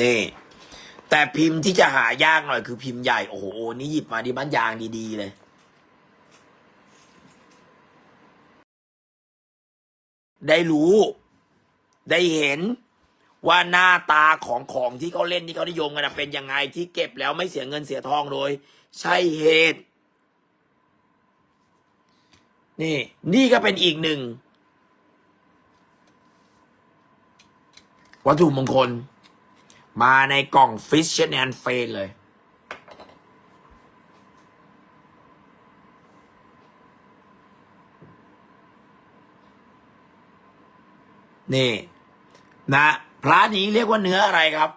นี่ แต่พิมพ์ที่จะหายากหน่อยคือพิมพ์ใหญ่ โอ้โห นี่หยิบมาที่บ้านยางดีๆเลยได้รู้ ได้เห็นว่าหน้าตาของของที่เขาเล่นที่เขานิยมกันนะเป็นยังไงที่เก็บแล้วไม่เสียเงินเสียทองโดย ใช่เหตุ นี่ นี่ก็เป็นอีกหนึ่ง วัตถุมงคล มาในกล่อง Fish and f a เลย นี่ นะพระนี้เรียกว่าเนื้ออะไรครับ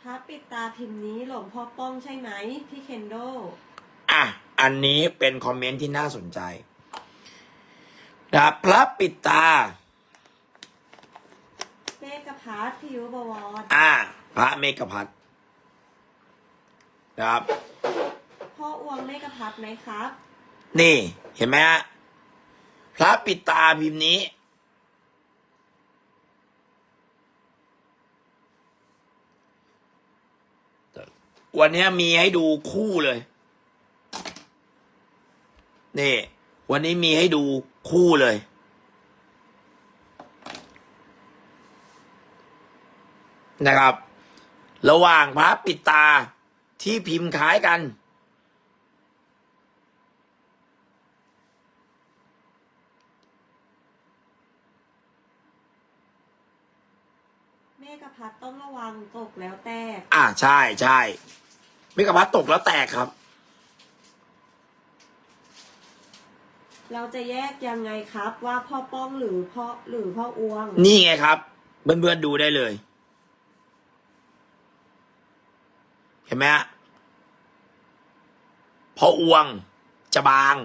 พระปิดตาพิมพ์นี้หลวงพ่อป้องใช่ไหมพี่เคนโด อะ อันนี้เป็นคอมเมนต์ที่น่าสนใจนะพระปิดตา เมกพัทพิวบวรอ่า พระเมกพัทนะครับ พ่ออวงเมกพัทไหมครับ นี่เห็นไหมฮะพระปิดตาพิมพ์นี้วันนี้มีให้ดูคู่เลย นี่ วันนี้มีให้ดูคู่เลย นะครับ ระหว่างพระปิดตาที่พิมพ์คล้ายกัน เมกพัทต้องระวังตกแล้วแตกอ่าใช่ใช่เมกะพัดตกแล้วแตกครับ เราจะแยกยังไงครับว่าพ่อป้องหรือพ่อหรือพ่ออวง นี่ไงครับเพื่อนๆดูได้เลย ห็นไหมฮะพออวงจะบาง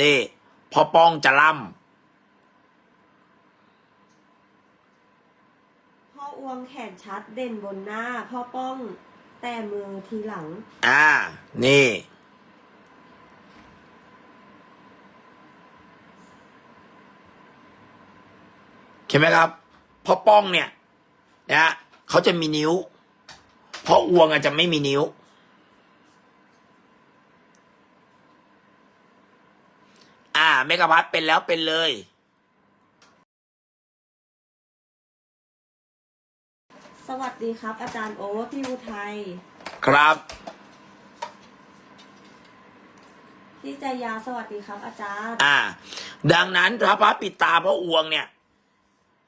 นี่ พอป้องจะล่พ่ออวงแขนชัดเด่นบนหน้า พ่อป้องแต่มือทีหลังำอ่า นี่ เห็นไหมครับพอป้องเนี่ยนะฮะเขาจะมีนิ้ว พออวงอาจจะไม่มีนิ้ว อ่า เมกะพัทเป็นแล้วเป็นเลย สวัสดีครับ อาจารย์โอ๊ตพี่อุทัยครับ พี่จายาสวัสดีครับ อาจารย์ อ่า ดังนั้นพระพระปิดตาพระอวงเนี่ย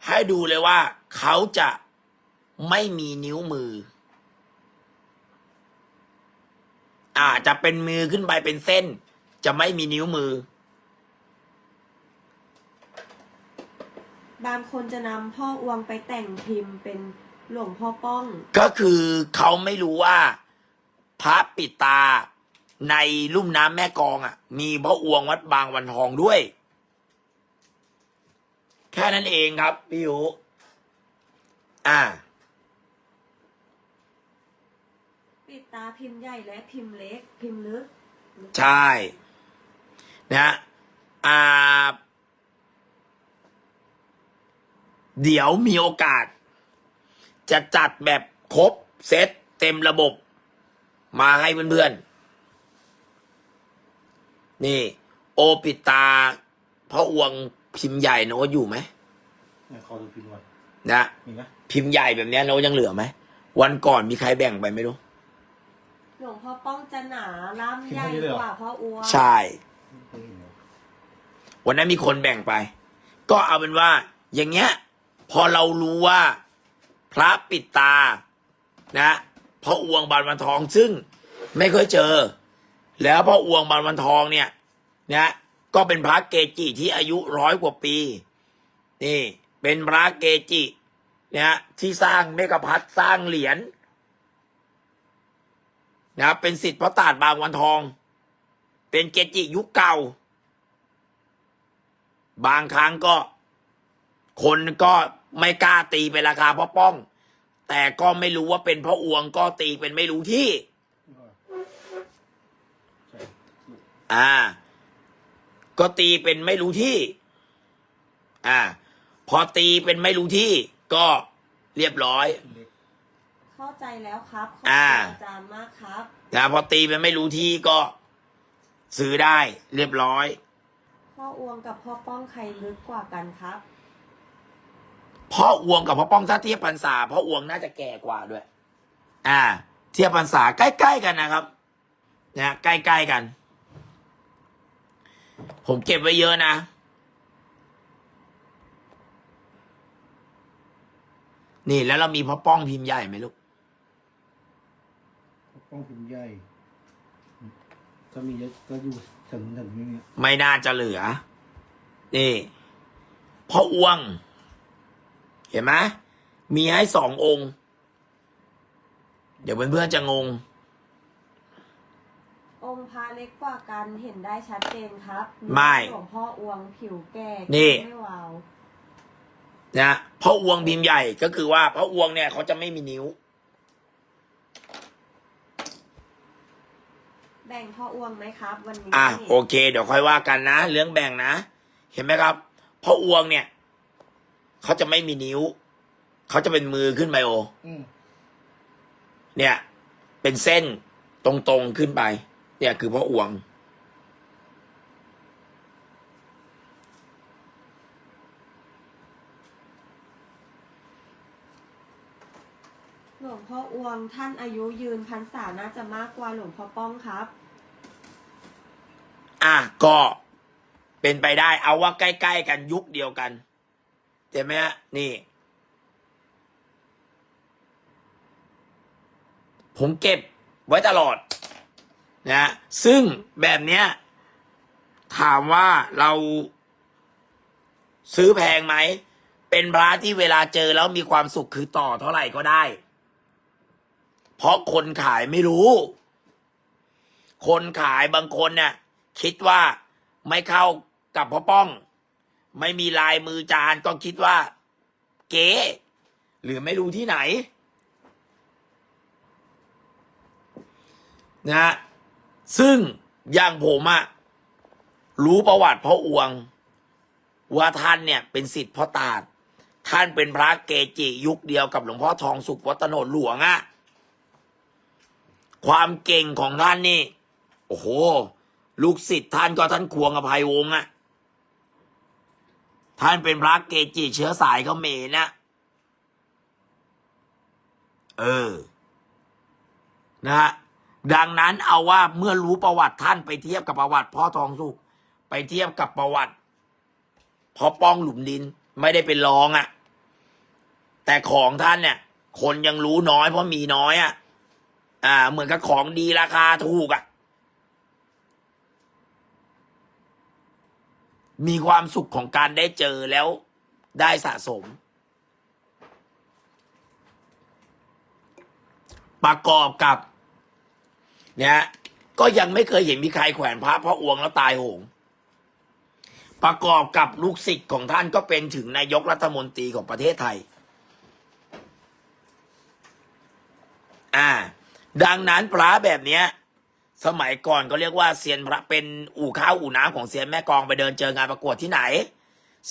ให้ดูเลยว่าเขาจะไม่มีนิ้วมือ อ่า จะเป็นมือขึ้นไปเป็นเส้น จะไม่มีนิ้วมือ บางคนจะนำพ่ออวงไปแต่งพิมพ์เป็นหลวงพ่อป้อง ก็คือเขาไม่รู้ว่า พระปิดตาในลุ่มน้ำแม่กลองอะ มีพระอวงวัดบางวันทองด้วย แค่นั้นเองครับ พี่ยูอ่า ปิดตาพิมพ์ใหญ่และพิมพ์เล็ก พิมพ์ลึก ใช่นะฮะอ่าเดี๋ยวมีโอกาส จะจัดแบบครบเซตเต็มระบบ มาให้เพื่อนๆ นี่ โอปิดตาพระอวงพิมพ์ใหญ่โน้ตอยู่ไหมเนี่ยขอดูพิมพ์ก่อนนะมีไหมพิมพ์ใหญ่แบบเนี้ยโน้ตยังเหลือไหม วันก่อนมีใครแบ่งไปไม่รู้ หลวงพ่อป้องจะหนาล่ำใหญ่กว่าพ่ออวงใช่ไม่เห็นเลยวันนั้นมีคนแบ่งไป ก็เอาเป็นว่า อย่างเงี้ย พอเรารู้ว่า พระปิดตา นะพระอวงบานวันทองซึ่ง ไม่เคยเจอ แล้วพระอวงบานวันทองเนี่ยนะก็เป็นพระเกจิที่อายุร้อยกว่าปี นี่ เป็นพระเกจินะที่สร้างเมกะพัทสร้างเหรียญ นะเป็นสิทธิ์พระตาดบางวันทอง เป็นเกจิยุคเก่า บางครั้งก็ คนก็ไม่กล้าตีเป็นราคาเพราะป้อง แต่ก็ไม่รู้ว่าเป็นเพราะอวงก็ตีเป็นไม่รู้ที่ อ่า ก็ตีเป็นไม่รู้ที่ อ่า พอตีเป็นไม่รู้ที่ ก็เรียบร้อย เล็กเข้าใจแล้วครับขอบอ่าคุณอาจารย์มากครับ นะพอตีเป็นไม่รู้ที่ก็ ซื้อได้เรียบร้อย พ่ออวงกับพ่อป้องใครลึกกว่ากันครับ พ่ออวงกับพ่อป้องถ้าเทียบพรรษาพ่ออวงน่าจะแก่กว่าด้วย อ่า เทียบพรรษาใกล้ๆกันนะครับนะใกล้ๆกัน ผมเก็บไว้เยอะนะนี่แล้วเรามีพ่อป้องพิมพ์ใหญ่ไหมลูก ป้องพิมพ์ใหญ่ก็มีเยอะก็อยู่ถึงถึงนี่เนี่ยไม่น่าจะเหลือ นี่พ่ออวง เห็นไหมมีให้สององค์ เดี๋ยวเพื่อนๆจะงง องค์พระเล็กกว่ากันเห็นได้ชัดเจนครับไม่ หลวงพ่ออวงผิวแก่นี่ไม่วาวนะพ่ออวงพิมพ์ใหญ่ก็คือว่าพ่ออวงเนี่ยเขาจะไม่มีนิ้วแบ่งพ่ออวงไหมครับ วันนี้อะโอเค เดี๋ยวค่อยว่ากันนะ เรื่องแบ่งนะ เห็นไหมครับพ่ออวงเนี่ยเขาจะไม่มีนิ้ว เขาจะเป็นมือขึ้นไปโออืมเนี่ย เป็นเส้นตรงๆขึ้นไป เนี่ยคือพ่ออวง หลวงพ่ออวงท่านอายุยืนพรรษาน่าจะมากกว่าหลวงพ่อป้องครับ อะก็เป็นไปได้ เอาว่าใกล้ๆกันยุคเดียวกันเห็นไหมฮะนี่ ผมเก็บไว้ตลอดนะซึ่งแบบเนี้ย ถามว่าเราซื้อแพงไหม เป็นพระที่เวลาเจอแล้วมีความสุขคือต่อเท่าไหร่ก็ได้ เพราะคนขายไม่รู้ คนขายบางคนเนี่ย คิดว่าไม่เข้ากับพ่อป้อง ไม่มีลายมือจานก็คิดว่า เก๋หรือไม่รู้ที่ไหนนะฮะซึ่งอย่างผมอะรู้ประวัติพ่ออวง ว่าท่านเนี่ยเป็นสิทธิ์พ่อตาดท่านเป็นพระเกจิยุคเดียวกับหลวงพ่อทองสุขวัดโนนหลวงอะความเก่งของท่านนี่ โอ้โห ลูกศิษย์ท่านก็ท่านควงอภัยวงศ์อะท่านเป็นพระเกจิเชื้อสายเขมรนะเออ นะฮะดังนั้นเอาว่าเมื่อรู้ประวัติท่านไปเทียบกับประวัติพ่อทองสุขไปเทียบกับประวัติพ่อป้องหลุมดินไม่ได้เป็นรองอะ่ะ แต่ของท่านเนี่ย คนยังรู้น้อยเพราะมีน้อยอะ่ะ อ่า เหมือนกับของดีราคาถูกอะ่ะ มีความสุขของการได้เจอแล้วได้สะสม ประกอบกับ เนี่ยก็ยังไม่เคยเห็นมีใครแขวนพระพระอวงแล้วตายโหง ประกอบกับลูกศิษย์ของท่านก็เป็นถึงนายกรัฐมนตรีของประเทศไทย อ่า ดังนั้นพระแบบเนี้ย สมัยก่อนก็เรียกว่าเซียนพระเป็นอู่ข้าวอู่น้ำของเซียนแม่กองไปเดินเจองานประกวดที่ไหน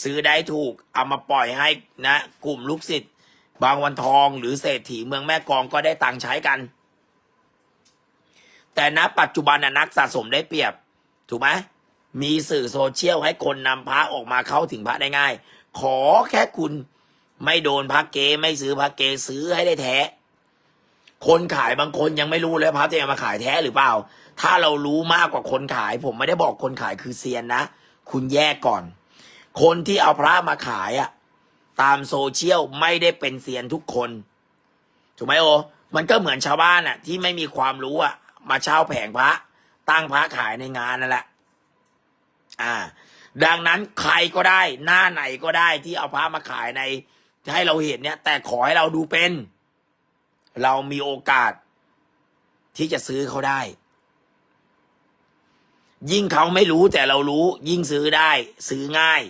ซื้อได้ถูกเอามาปล่อยให้นะ กลุ่มลูกศิษย์บางวันทองหรือเศรษฐีเมืองแม่กองก็ได้ตังค์ใช้กัน แต่ณปัจจุบันนักสะสมได้เปรียบ ถูกไหมมีสื่อโซเชียลให้คนนำพระออกมาเข้าถึงพระได้ง่าย ขอแค่คุณไม่โดนพระเกไม่ซื้อพระเกซื้อให้ได้แท้ คนขายบางคนยังไม่รู้เลยพระจะเอามาขายแท้หรือเปล่า ถ้าเรารู้มากกว่าคนขาย ผมไม่ได้บอกคนขายคือเซียนนะ คุณแยกก่อน คนที่เอาพระมาขายอะตามโซเชียลไม่ได้เป็นเซียนทุกคน ถูกไหมโอ มันก็เหมือนชาวบ้านอะที่ไม่มีความรู้อะมาเช่าแผงพระ ตั้งพระขายในงานนั่นแหละ อ่า ดังนั้นใครก็ได้ หน้าไหนก็ได้ที่เอาพระมาขายในให้เราเห็นเนี่ย แต่ขอให้เราดูเป็น เรามีโอกาส ที่จะซื้อเขาได้ ยิ่งเขาไม่รู้แต่เรารู้ ยิ่งซื้อได้ ซื้อง่าย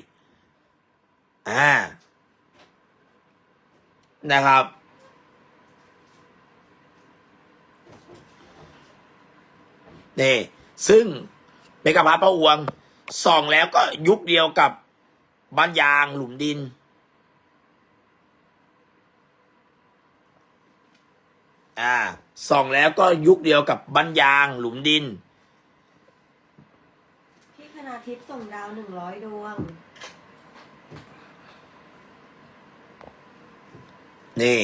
อ่า นะครับ นี่ ซึ่งเมกะพัทพระอวงส่องแล้วก็ยุคเดียวกับบ้านยางหลุมดิน อ่าส่องแล้วก็ยุคเดียวกับบ้านยาง หลุมดิน พี่คณาทิพย์ส่งดาวหนึ่งร้อยดวง นี่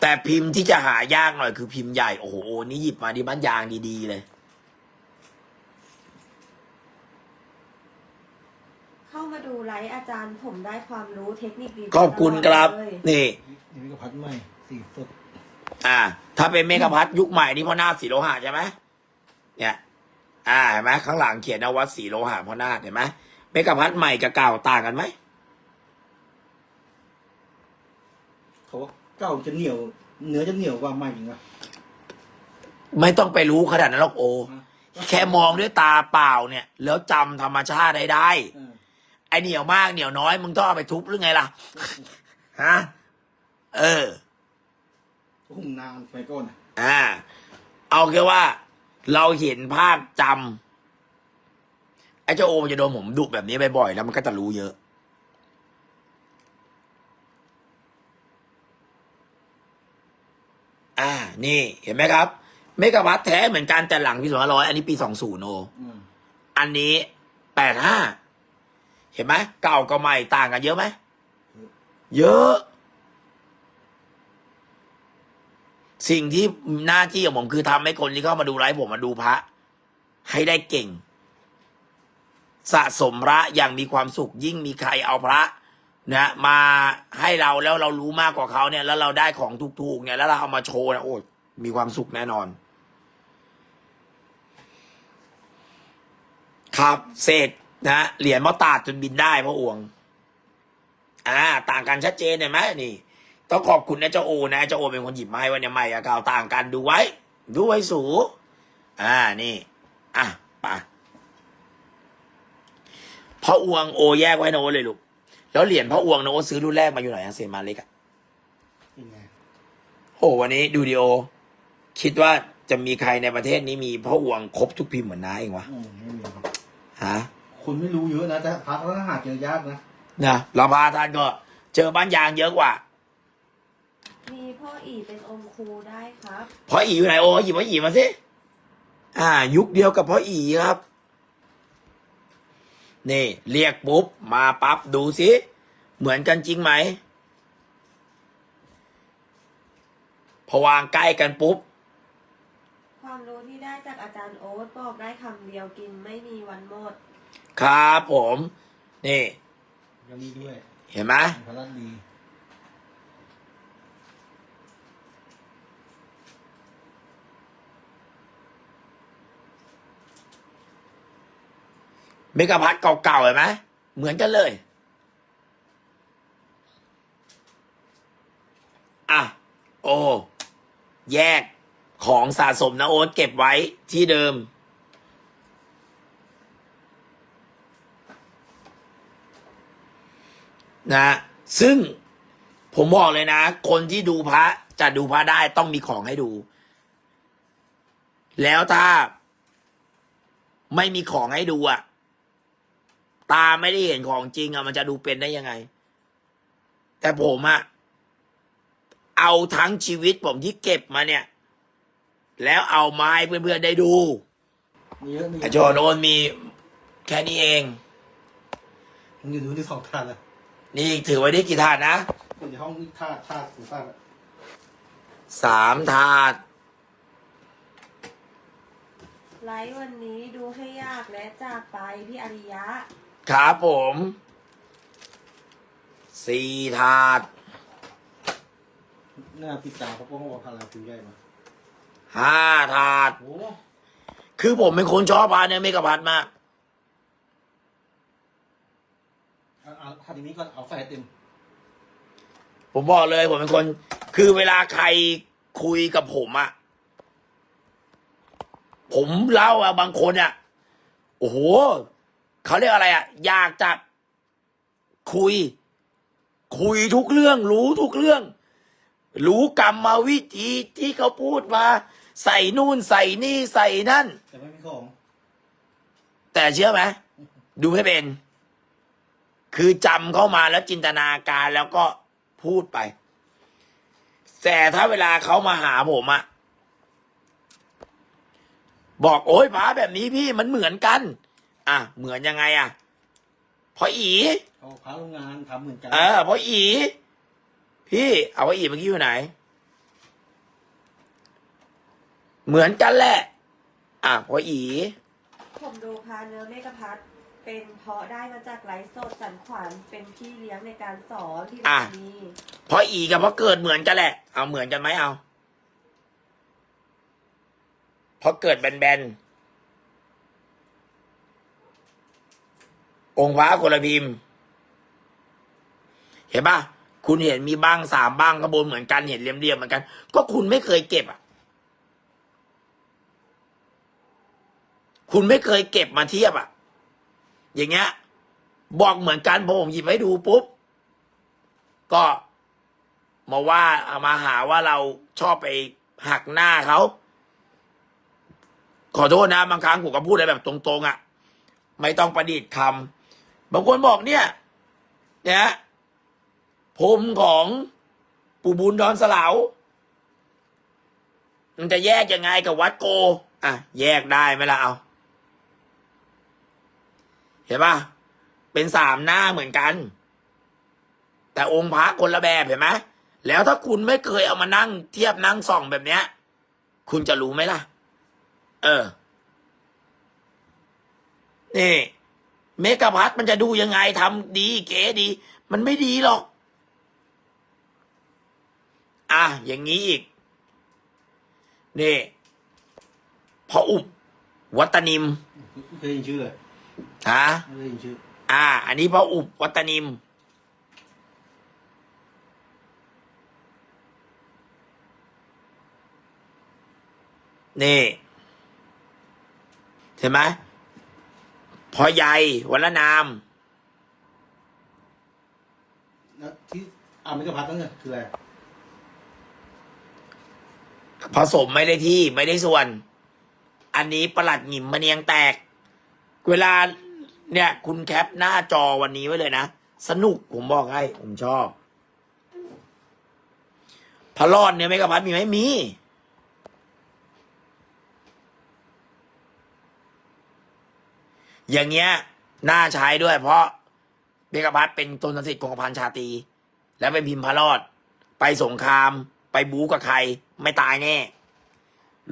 แต่พิมพ์ที่จะหายากหน่อยคือพิมพ์ใหญ่ โอ้โหนี่หยิบมาที่บ้านยางดีๆเลย เข้ามาดูไลฟ์อาจารย์ผมได้ความรู้เทคนิคดีๆขอบคุณครับตลอดเลยนี่นี่ก็พัดใหม่สีสด อ่า ถ้าเป็นเมกะพัทยุคใหม่นี่พ่อนาคสีโลหะใช่ไหมเนี่ย อ่าเห็นไหมข้างหลังเขียนเอาวัดสีโลหะพ่อนาคเห็นไหมเมกะพัทใหม่กับเก่าต่างกันไหมเขาว่าเก่าจะเหนียว เนื้อจะเหนียวกว่าใหม่จริงปะไม่ต้องไปรู้ขนาดนั้นหรอกโอฮะแค่มองด้วยตาเปล่าเนี่ย แล้วจำธรรมชาติได้ได้เออไอเหนียวมากเหนียวน้อยมึงต้องเอาไปทุบหรือไงล่ะ ฮะ เออ หุ่มนานไปก่อนอะอ่า เอาแค่ว่า เราเห็นภาพจำไอ้เจ้าโอมนจะโดนผมดุแบบนี้บ่อยๆแล้วมันก็จะรู้เยอะ อ่า นี่เห็นไหมครับ เมกะวัตแท้เหมือนกันแต่หลังปีสองร้อยอันนี้ปีสองศูนย์โออืมอันนี้แปดห้าเห็นไหมเก่ากับใหม่ต่างกันเยอะไหม เยอะ สิ่งที่หน้าที่ของผมคือทำให้คนที่เข้ามาดูไลฟ์ผมมาดูพระ ให้ได้เก่ง สะสมพระอย่างมีความสุขยิ่งมีใครเอาพระนะมาให้เราแล้วเรารู้มากกว่าเขาเนี่ย แล้วเราได้ของถูกๆเนี่ยแล้วเราเอามาโชว์นะโอ้มีความสุขแน่นอน ครับเศษนะเหรียญมอตาดจนบินได้พระอวง อ่า ต่างกันชัดเจนเห็นไหมนี่ ต้องขอบคุณนะเจ้าโอนะเจ้าโอเป็นคนหยิบมาให้วันนี้ใหม่อะเก่าต่างกันดูไว้ ดูไว้สู อ่านี่ อะไปะพระอวงโอแยกไว้นะโอเลยลูกแล้วเหรียญพระอวงนะโอซื้อรุ่นแรกมาอยู่ไหนอะเซนมาเล็กอะยังไงโหวันนี้ดูดีโอ คิดว่าจะมีใครในประเทศนี้มีพระอวงครบทุกพิมพ์เหมือนน้าเองวะอืมไม่มีฮะคนไม่รู้เยอะนะแต่พักแล้วหาเจอยากนะนะเราพาท่านก็ เจอบ้านยางเยอะกว่า มีพ่ออีเป็นองค์ครูได้ครับพ่ออีอยู่ไหนโอ้หยิบพ่ออีมาสิอ่า ยุคเดียวกับพ่ออีครับ นี่ เรียกปุ๊บ มาปั๊บดูสิ เหมือนกันจริงไหม พอวางใกล้กันปุ๊บ ความรู้ที่ได้จากอาจารย์โอ๊ตบอกได้คำเดียวกินไม่มีวันหมด ครับผม นี่ก็นี่ด้วย เห็นไหมพระรัตดี เมกะพัทเก่าๆเห็นไหมเหมือนกันเลย อะ โอ้แยกของสะสมนะโอ๊ตเก็บไว้ที่เดิม นะ ซึ่งผมบอกเลยนะ คนที่ดูพระจะดูพระได้ต้องมีของให้ดู แล้วถ้าไม่มีของให้ดูอะ ตาไม่ได้เห็นของจริงอะมันจะดูเป็นได้ยังไง แต่ผมอะเอาทั้งชีวิตผมที่เก็บมาเนี่ย แล้วเอามาให้เพื่อนๆได้ดูมีเยอะมีเยไออะโจโนนมีแค่นี้เองมันอยู่ที่สองถาดอะนี่ถือไว้ได้กี่ถาดนะคนในห้องนี่ถาดถาดถึงถาดอะสามถาด ไลฟ์วันนี้ดูให้ยากและจากไปพี่อริยะ ครับผมสี่ถาดหน้าปิดตาเขาก็บอกพาราคุณใหญ่มาห้าถาด โอ้คือผมเป็นคนชอบพาเนี่ยเมกะพัดมาก เอาเอาถาดนี้ก่อนเอาใส่ให้เต็มผมบอกเลยผมเป็นคน คือเวลาใครคุยกับผมอะผมเล่าอะบางคนอะโอ้โห เขาเรียกอะไรอะอยากจะคุย คุยทุกเรื่อง รู้ทุกเรื่อง รู้กรรมวิธีที่เขาพูดมา ใส่นู่นใส่นี่ใส่นั่น แต่ไม่มีของ แต่เชื่อไหมดูไม่เป็น คือจำเข้ามาแล้วจินตนาการแล้วก็พูดไป แต่ถ้าเวลาเขามาหาผมอะบอกโอ้ยพระแบบนี้พี่มันเหมือนกัน อะเหมือนยังไงอะเพราะอีเขาพาโรงงานทำเหมือนกันเออเพราะอี พี่เอาว่าอีเมื่อกี้อยู่ไหน เหมือนกันแหละ อะเพราะอี ผมดูพาเนื้อเมกะพัทเป็นเพราะได้มาจากไลฟ์สดสันขวัญเป็นพี่เลี้ยงในการสอนที่อะดีเพราะอีกับเพราะเกิดเหมือนกันแหละ เอาเหมือนกันไหมเอาเพราะเกิดแบนๆ องค์พระคนละพิมพ์เห็นปะคุณเห็นมีบ้างสามบ้างข้างบนเหมือนกันเห็นเรียมๆเหมือนกัน ก็คุณไม่เคยเก็บอะ คุณไม่เคยเก็บมาเทียบอะ อย่างเงี้ย บอกเหมือนกันพอผมหยิบให้ดูปุ๊บ ก็มาว่าามาหาว่าเราชอบไปหักหน้าเขา ขอโทษนะบางครั้งผมก็พูดอะไรแบบตรง ๆ อะ ไม่ต้องประดิษฐ์คำ บางคนบอกเนี่ยเนี่ยผมของปู่บุญดอนสลาวมันจะแยกยังไงกับวัดโก อะ แยกได้ไหมล่ะเอาเห็นปะเป็นสามหน้าเหมือนกัน แต่องค์พระคนละแบบเห็นไหมแล้วถ้าคุณไม่เคยเอามานั่งเทียบนั่งส่องแบบเนี้ย คุณจะรู้ไหมล่ะ เออ นี่ เมกะพัทมันจะดูยังไงทำดีเก๋ดี มันไม่ดีหรอก อะ อย่างนี้อีก นี่พออุบวัตนิมไม่เคยยินชื่อเลยฮะไม่เคยยินชื่อ อ่า อันนี้พออุบวัตนิม นี่ เห็นไหม พอใหญ่วัลนาม แล้วที่อามิกพัฒน์นั่นเนี่ยคืออะไรผสมไม่ได้ที่ไม่ได้ส่วน อันนี้ประหลัดหงิมมะเนียงแตก เวลาเนี่ย คุณแคปหน้าจอวันนี้ไว้เลยนะ สนุกผมบอกให้ ผมชอบ พระรอดเนี่ยไม่กระพัดมีไหมมี อย่างเงี้ยน่าใช้ด้วย เพราะเบกพัทเป็นตนสิทธิ์กองพันชาตรีแล้วเป็นพิมพ์พระรอด ไปสงคราม ไปบู๊กับใคร ไม่ตายแน่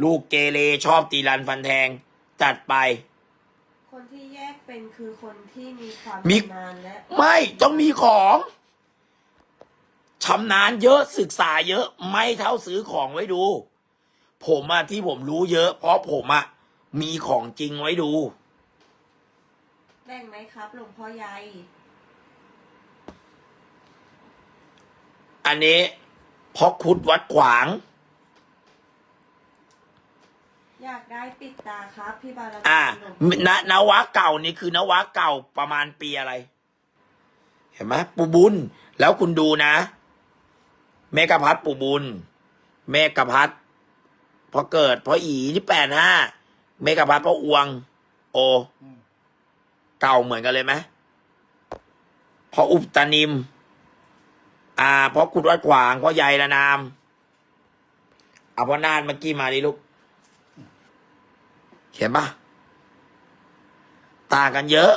ลูกเกเรชอบตีรันฟันแทง จัดไป คนที่แยกเป็นคือคนที่มีความมี ชำนาญและไม่ต้องมีของชำนาญเยอะศึกษาเยอะไม่เท่าซื้อของไว้ดู ผมอะที่ผมรู้เยอะ เพราะผมอะมีของจริงไว้ดู แบ่งไหมครับหลวงพ่อใหญ่อันนี้เพราะคุดวัดขวาง อยากได้ปิดตาครับพี่บาลอ่าหลวงพ่นนวะเก่านี่คือนวะเก่าประมาณปีอะไร เห็นไหมปูบุญ แล้วคุณดูนะ เมกะพัทปูบุญ เมกะพัทพอเกิดพออีที่แปดห้าเมกะพัทพออวง โออืม เก่าเหมือนกันเลยไหมพออุปตานิม อ่า เพราะขุดวัดขวางเพราะใหญ่ละนามเอาเพราะนานเมื่อกี้มาดิลูกเห็นปะต่างกันเยอะ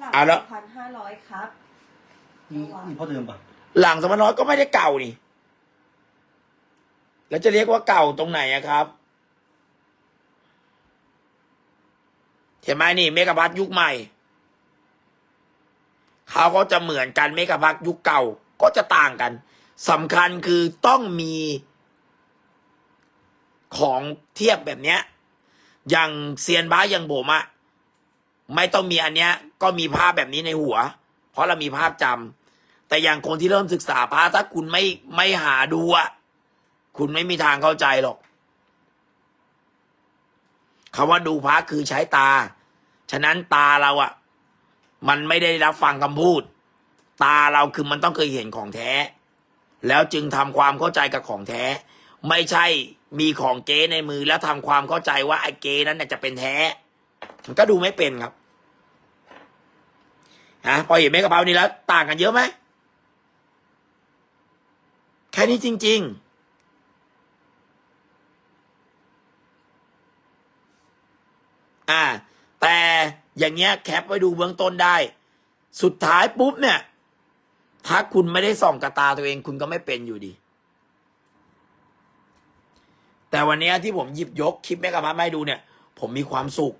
หลักเอาแล้ว พันห้าร้อยครับนี่นี่พ่อเดิมปะหลังสมน้อยก็ไม่ได้เก่านี่ แล้วจะเรียกว่าเก่าตรงไหนอะครับ เห็นไหมนี่ เมกะพัทยุคใหม่ เขาก็จะเหมือนกันเมกะพัทยุคเก่าก็จะต่างกันสำคัญคือต้องมีของเทียบแบบเนี้ยอย่างเซียนบ้าอย่างผมอะไม่ต้องมีอันเนี้ย ก็มีภาพแบบนี้ในหัว เพราะเรามีภาพจำแต่อย่างคนที่เริ่มศึกษาพระถ้าคุณไม่ไม่หาดูอะคุณไม่มีทางเข้าใจหรอกคำว่าดูพระคือใช้ตา ฉะนั้นตาเราอะ มันไม่ได้รับฟังคำพูด ตาเราคือมันต้องเคยเห็นของแท้ แล้วจึงทำความเข้าใจกับของแท้ ไม่ใช่มีของเก๊ในมือแล้วทำความเข้าใจว่าไอ้เก๊นั้นน่ยจะเป็นแท้ มันก็ดูไม่เป็นครับฮะพอเห็นเมกระเป๋านี่แล้ว ต่างกันเยอะไหมแค่นี้จริง ๆ่า แต่อย่างเงี้ยแคปไว้ดูเบื้องต้นได้ สุดท้ายปุ๊บเนี่ย ถ้าคุณไม่ได้ส่องกระตาตัวเองคุณก็ไม่เป็นอยู่ดี แต่วันเนี้ยที่ผมหยิบยกคลิปแม่กาพัดมาให้ดูเนี่ย ผมมีความสุข